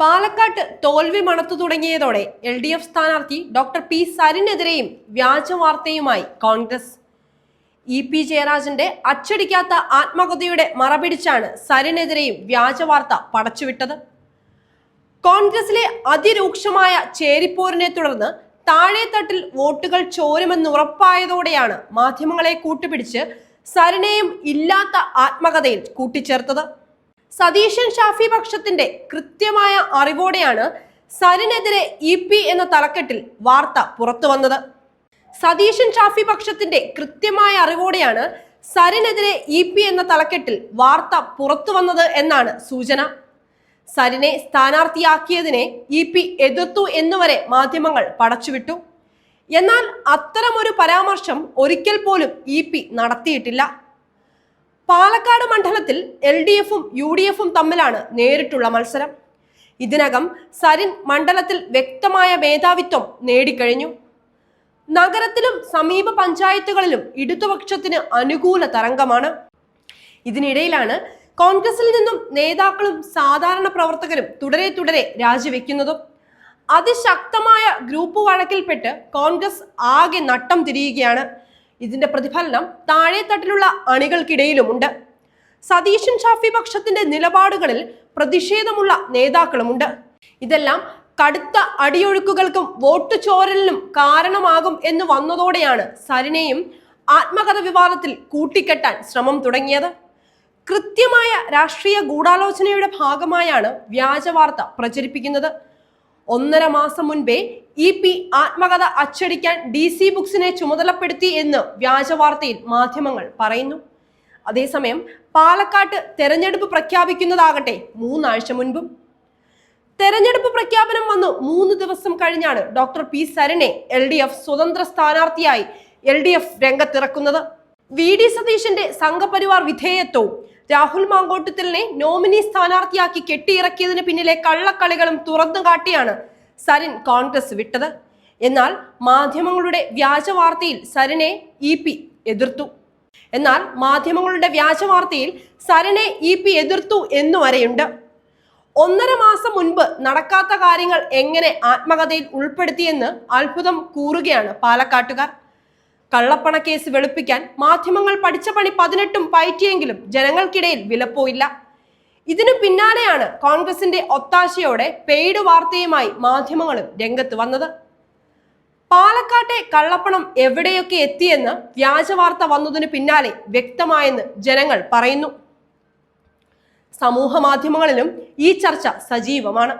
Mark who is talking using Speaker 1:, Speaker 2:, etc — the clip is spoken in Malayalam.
Speaker 1: പാലക്കാട്ട് തോൽവി മണത്തു തുടങ്ങിയതോടെ എൽ ഡി എഫ് സ്ഥാനാർത്ഥി ഡോക്ടർ പി സരിനെതിരെയും വ്യാജ വാർത്തയുമായി കോൺഗ്രസ്. ഇ പി ജയരാജന്റെ അച്ചടിക്കാത്ത ആത്മകഥയുടെ മറപിടിച്ചാണ് സരിനെതിരെയും വ്യാജ വാർത്ത പടച്ചുവിട്ടത്. കോൺഗ്രസിലെ അതിരൂക്ഷമായ ചേരിപ്പോരിനെ തുടർന്ന് താഴെത്തട്ടിൽ വോട്ടുകൾ ചോരുമെന്ന് ഉറപ്പായതോടെയാണ് മാധ്യമങ്ങളെ കൂട്ടുപിടിച്ച് സരിനെയും ഇല്ലാത്ത ആത്മകഥയിൽ കൂട്ടിച്ചേർത്തത്. സതീശൻ ഷാഫി പക്ഷത്തിന്റെ കൃത്യമായ അറിവോടെയാണ് സരിനെതിരെ ഇ പി എന്ന തലക്കെട്ടിൽ വാർത്ത പുറത്തു വന്നത്. സതീശൻ ഷാഫി പക്ഷത്തിന്റെ കൃത്യമായ അറിവോടെയാണ് സരിനെതിരെ ഇ പി എന്ന തലക്കെട്ടിൽ വാർത്ത പുറത്തു വന്നത് എന്നാണ് സൂചന. സരിനെ സ്ഥാനാർത്ഥിയാക്കിയതിനെ ഇ പി എതിർത്തു എന്നുവരെ മാധ്യമങ്ങൾ പടച്ചുവിട്ടു. എന്നാൽ അത്തരമൊരു പരാമർശം ഒരിക്കൽ പോലും ഇ പി നടത്തിയിട്ടില്ല. പാലക്കാട് മണ്ഡലത്തിൽ എൽ ഡി എഫും യു ഡി എഫും തമ്മിലാണ് നേരിട്ടുള്ള മത്സരം. ഇതിനകം സരിൻ മണ്ഡലത്തിൽ വ്യക്തമായ മേധാവിത്വം നേടിക്കഴിഞ്ഞു. നഗരത്തിലും സമീപ പഞ്ചായത്തുകളിലും ഇടതുപക്ഷത്തിന് അനുകൂല തരംഗമാണ്. ഇതിനിടയിലാണ് കോൺഗ്രസിൽ നിന്നും നേതാക്കളും സാധാരണ പ്രവർത്തകരും തുടരെ തുടരെ രാജിവെക്കുന്നതും. അതിശക്തമായ ഗ്രൂപ്പ് വഴക്കിൽപ്പെട്ട് കോൺഗ്രസ് ആകെ നട്ടം തിരിയുകയാണ്. ഇതിന്റെ പ്രതിഫലനം താഴെത്തട്ടിലുള്ള അണികൾക്കിടയിലുമുണ്ട്. സതീശൻ ഷാഫി പക്ഷത്തിന്റെ നിലപാടുകളിൽ പ്രതിഷേധമുള്ള നേതാക്കളുമുണ്ട്. ഇതെല്ലാം കടുത്ത അടിയൊഴുക്കുകൾക്കും വോട്ട് ചോരലിനും കാരണമാകും എന്ന് വന്നതോടെയാണ് സരിനെയും ആത്മകഥ വിവാദത്തിൽ കൂട്ടിക്കെട്ടാൻ ശ്രമം തുടങ്ങിയത്. കൃത്യമായ രാഷ്ട്രീയ ഗൂഢാലോചനയുടെ ഭാഗമായാണ് വ്യാജവാർത്ത പ്രചരിപ്പിക്കുന്നത്. ഒന്നര മാസം മുൻപേ ഇ പി ആത്മകഥ അച്ചടിക്കാൻ ഡി സി ബുക്സിനെ ചുമതലപ്പെടുത്തി എന്ന് വ്യാജവാർത്തയിൽ മാധ്യമങ്ങൾ പറയുന്നു. അതേസമയം പാലക്കാട്ട് തെരഞ്ഞെടുപ്പ് പ്രഖ്യാപിക്കുന്നതാകട്ടെ മൂന്നാഴ്ച മുൻപും. തെരഞ്ഞെടുപ്പ് പ്രഖ്യാപനം വന്നു മൂന്ന് ദിവസം കഴിഞ്ഞാണ് ഡോക്ടർ പി സരനെ എൽ ഡി എഫ് സ്വതന്ത്ര സ്ഥാനാർത്ഥിയായി എൽ ഡി എഫ് രംഗത്തിറക്കുന്നത്. വി ഡി സതീശന്റെ സംഘപരിവാർ വിധേയത്വവും രാഹുൽ മാങ്കോട്ടുത്തലിനെ നോമിനി സ്ഥാനാർത്ഥിയാക്കി കെട്ടിയിറക്കിയതിന് പിന്നിലെ കള്ളക്കളികളും തുറന്നു കാട്ടിയാണ് സരിൻ കോൺഗ്രസ് വിട്ടത്. എന്നാൽ മാധ്യമങ്ങളുടെ വ്യാജ വാർത്തയിൽ സരിനെ ഇ പി എതിർത്തു. എന്നാൽ മാധ്യമങ്ങളുടെ വ്യാജ വാർത്തയിൽ സരിനെ ഇ പി എതിർത്തു എന്നു വരെയുണ്ട്. ഒന്നര മാസം മുൻപ് നടക്കാത്ത കാര്യങ്ങൾ എങ്ങനെ ആത്മകഥയിൽ ഉൾപ്പെടുത്തിയെന്ന് അത്ഭുതം കൂറുകയാണ് പാലക്കാട്ടുകാർ. കള്ളപ്പണക്കേസ് വെളുപ്പിക്കാൻ മാധ്യമങ്ങൾ പഠിച്ച പണി പതിനെട്ടും പയറ്റിയെങ്കിലും ജനങ്ങൾക്കിടയിൽ വിലപ്പോയില്ല. ഇതിനു പിന്നാലെയാണ് കോൺഗ്രസിന്റെ ഒത്താശയോടെ പെയ്ഡ് വാർത്തയുമായി മാധ്യമങ്ങളും രംഗത്ത് വന്നത്. പാലക്കാട്ടെ കള്ളപ്പണം എവിടെയൊക്കെ എത്തിയെന്ന് വ്യാജവാർത്ത വന്നതിന് പിന്നാലെ വ്യക്തമായെന്ന് ജനങ്ങൾ പറയുന്നു. സമൂഹ മാധ്യമങ്ങളിലും ഈ ചർച്ച സജീവമാണ്.